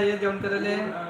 ये जेवण करायला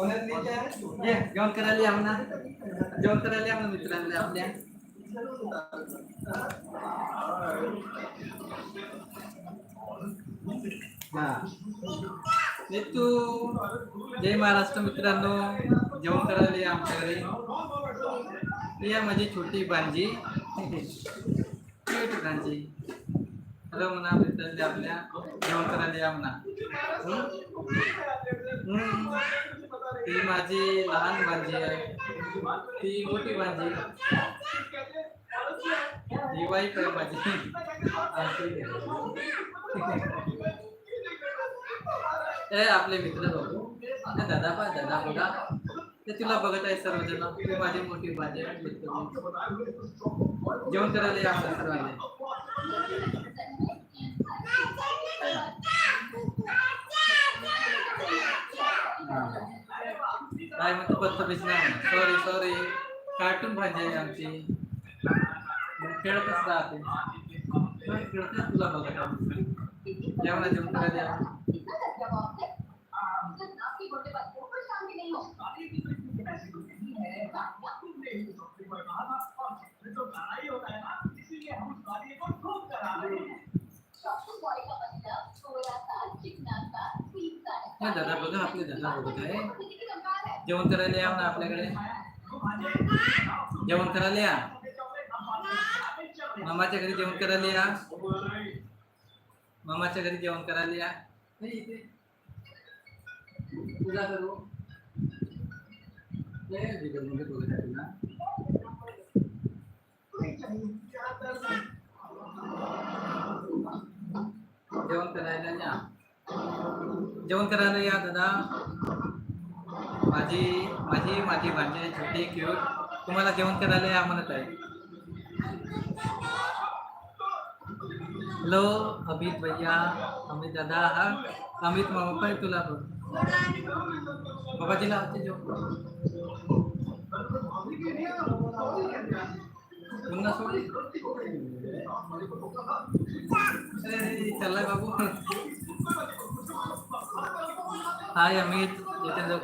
जेवण करायला या म्हणा जेवण करायला या म्हणा मित्रांना आपल्या हा तू जय महाराष्ट्र मित्रांनो जेवण करायला या आमच्याकडे ही आहे माझी छोटी भांजी क्यूट भांजी हॅलो म्हणा मित्रांनी आपल्या जेवण करायला या म्हणा हम्म? हम्म. ती माझी लहान भांजी आहे. ती मोठी भांजी. ही वाईफ आहे माझी. ए आपले मित्र बघू दादा पा दादा बघा ते तुला बघत आहे सर्वजण. तू माझी मोठी भाजी आहे. जेवण करायला या सर्वांनी. सॉरी सॉरी कार्टून भाजी आहे आमची. खेळतच राहते. खेळतेच तुला जेवण करायला या. दादा बघा आपले दादा बघत आहे. जेवण करायला या म्हणा आपल्याकडे जेवण करायला या मामाच्या घरी जेवण करायला या मामाच्या घरी जेवण करायला या नाही इथे पूजा करू ये, बिगरमध्ये बघत आहे तुला. जेवण करायला या जेवण करायला या दादा माझी माझी माझी छोटी क्यूट. तुम्हाला जेवण करायला या म्हणत आहे. हॅलो, अमित भैया, अमित दादा, हा? अमित मामा तुला बघ बाबाजीला आमचे जेवण पुन्हा सोड. चाललाय बाबू. हाय, अमित. जितेंद्र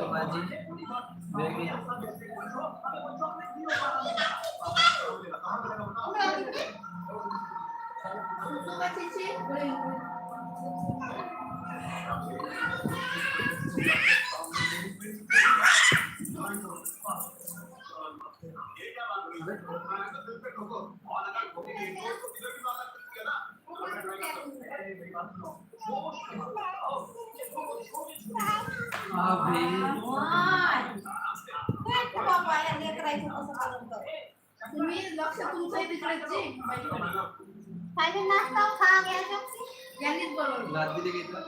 कुमारजी वेगळी हा भाई तुम्ही लक्ष तुमचं तिकडचे काय नाश्ता खा घ्यायचं यांनीच घेतलं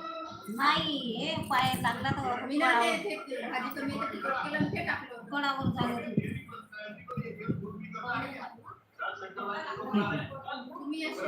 नाही पाय लागला तर मी ना ते ते भाजी तुम्ही ते केलं ते टाकलं कोणावर झालं तुम्ही असे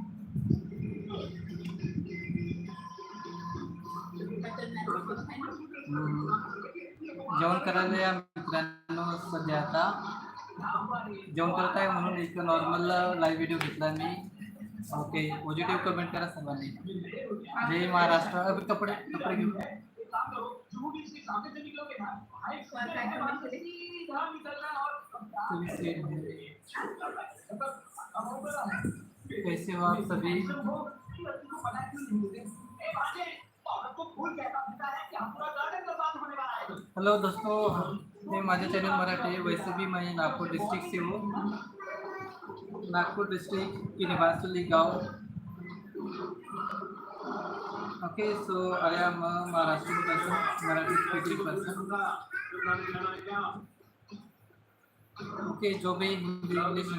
करायला या मित्रांनो आता. जेवण करत आहे म्हणून एक नॉर्मल लाईव्ह व्हिडिओ घेतला ओके पॉझिटिव्ह कमेंट करा सर्वांनी. जय महाराष्ट्र. कपडे कपडे घेऊ। कैसे हो आप सभी हेलो दोस्तों। मैं माझे चैनल मराठी वैसे भी मैं नागपुर डिस्ट्रिक्ट से हूँ। नागपुर डिस्ट्रिक्ट की निवासली गाँव। Okay so I am Maharashtra person Marathi speaking person okay जो भी हिंदी इंग्लिश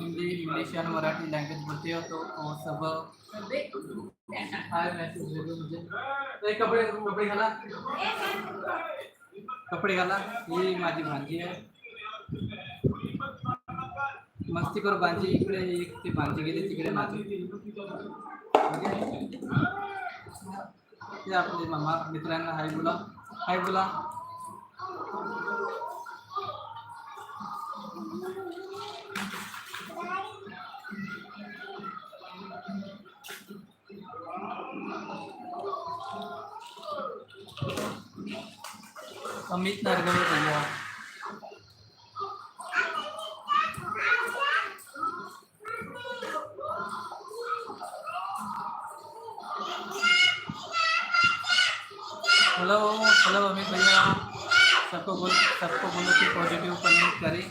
हिंदी इंग्लिश या मराठी लैंग्वेज बोलते हो तो वो सब हाय मैसेज मुझे। ए, कपडे कपडे घाला कपडे घाला. ही माझी भांजी आहे. मस्ती करू भांजी इकडे एक ते भांजी गेले तिकडे माझी. ते आपले मामा मित्रांना. हाय बोला. हाय बोला. अमित नारगवे भैया हेलो हेलो अमित भैया सबको बोल सबको बोलो की पॉझिटिव्ह कमेंट करें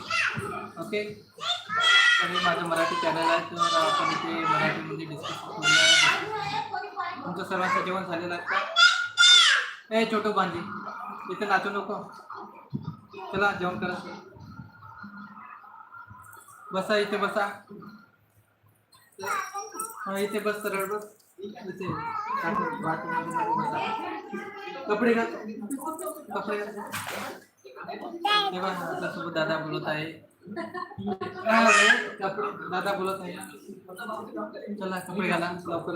ओके तर हे माझं मराठी चॅनल आहे तर आपण इथे मराठीमध्ये डिस्कस करूया तुमचं सर्वांचं जेवण झालेलं आहे का ए छोटू बांजी इथे नाचू नको। चला जेवण करा। बसा इथे बसा। हा इथे बस सरळ बस. कपडे कपडे दादा बोलत हा, दादा बोलत आहे. चला कपडे घाला लवकर.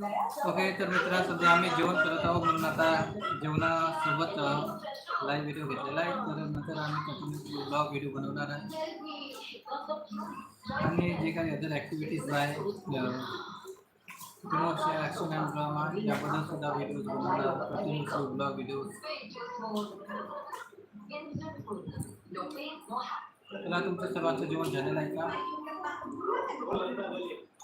ओके तर मित्रा सध्या आम्ही जेवण करत आहोत म्हणून आता जेवणासोबत लाईव्ह व्हिडिओ घेतलेला आहे तर नंतर आम्ही कंटिन्यू ब्लॉग व्हिडिओ बनवणार आहे आणि जे काही अदर ॲक्टिव्हिटीज आहे किंवा ॲक्शन अँड ड्रामा याबद्दल सुद्धा व्हिडिओज बनवणार कंटिन्यू ब्लॉग व्हिडिओज त्याला तुमचं सर्वांचं जेवण झालेलं आहे का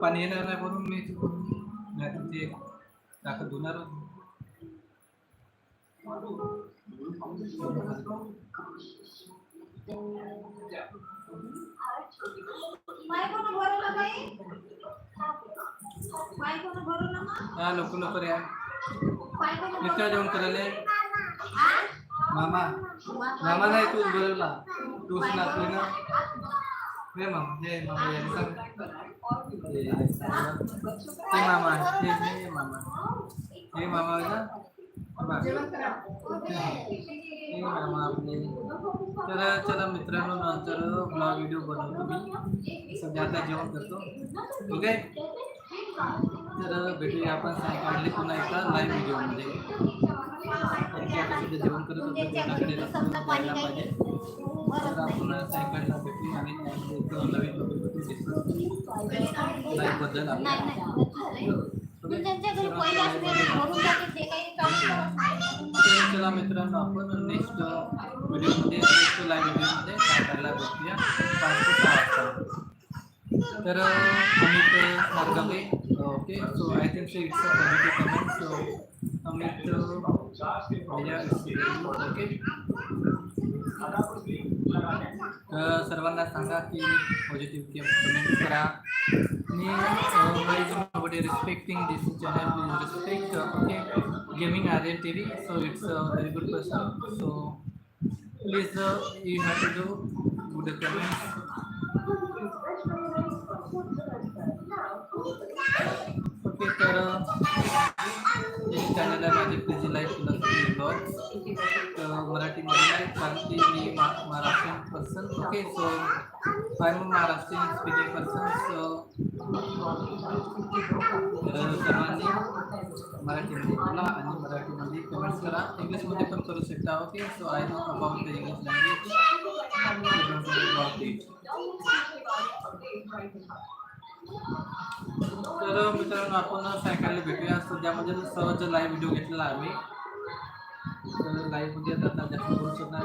म्हणून मी नाही तर ते टाकत धुणार हा लवकर लवकर या जेवण मामा मामा नाही तूच बोलवला तूच नाचले ना हे मामा मामा हे। हे मामा हे। हे मामा हे मामा. हे. हे। आपले तर चला मित्रांनो ब्लॉग व्हिडिओ बनवतो मी आता जेवण करतो ओके तर भेटूया आपण सायंकाळी पुन्हा एकदा लाईव्ह होतो सायंकाळला भेटू आणि नवीन बद्दल तू ते चला मित्रांनो आपण नेक्स्ट व्हिडिओमध्ये नेक्स्ट लाईव्ह व्हिडिओमध्ये सायंकाळला भेटूया पाच ते सहा वाजता तर Amit Nargave okay so I think so it's a comment so Amit okay सर्वांना सांगा की पॉझिटिव्ह कमेंट करा. आणि respecting this channel respect okay gaming R N T V so it's a very good person so please you have to do good comments person. Okay, so I'm a Maharashtrian speaking person. So, uh, Marathi, Allah, Ani Marathi, Mandi, comments kara. English mo dekham karo sikta. Okay, so I know about the English language. So, I don't know about it. तर मित्रांनो आपण सायकलला भेटूया sir ज्या मध्ये सहज live video घेतला आम्ही तर लाइव मध्ये आता जास्त बोलू शकणार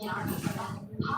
一二